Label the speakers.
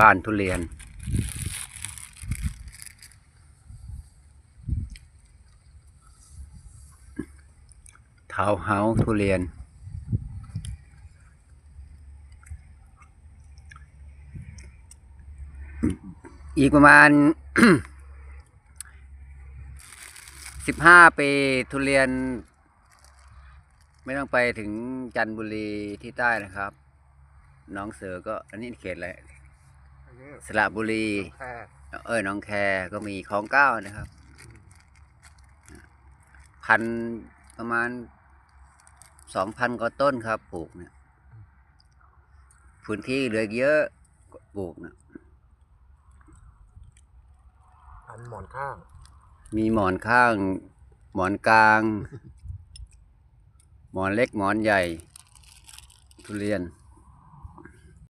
Speaker 1: บ้านทุเรียน ทาวเฮาทุเรียน อีกประมาณสิบห้าปีทุเรียน ไม่ต้องไปถึงจันทบุรีที่ใต้นะครับ น้องเสือก็อันนี้เขตอะไร สระบุรี
Speaker 2: แค่
Speaker 1: เอ้ยหน้องแคก็มีของเก้านะครับ พันประมาณสองพันกว่าต้นครับปลูกเนี่ยพื้นที่เหลืออีกเยอะปลูกนะ
Speaker 2: อันหมอนข้าง
Speaker 1: มีหมอนข้าง หมอนกลาง หมอนเล็กหมอนใหญ่ ทุเรียน
Speaker 2: อ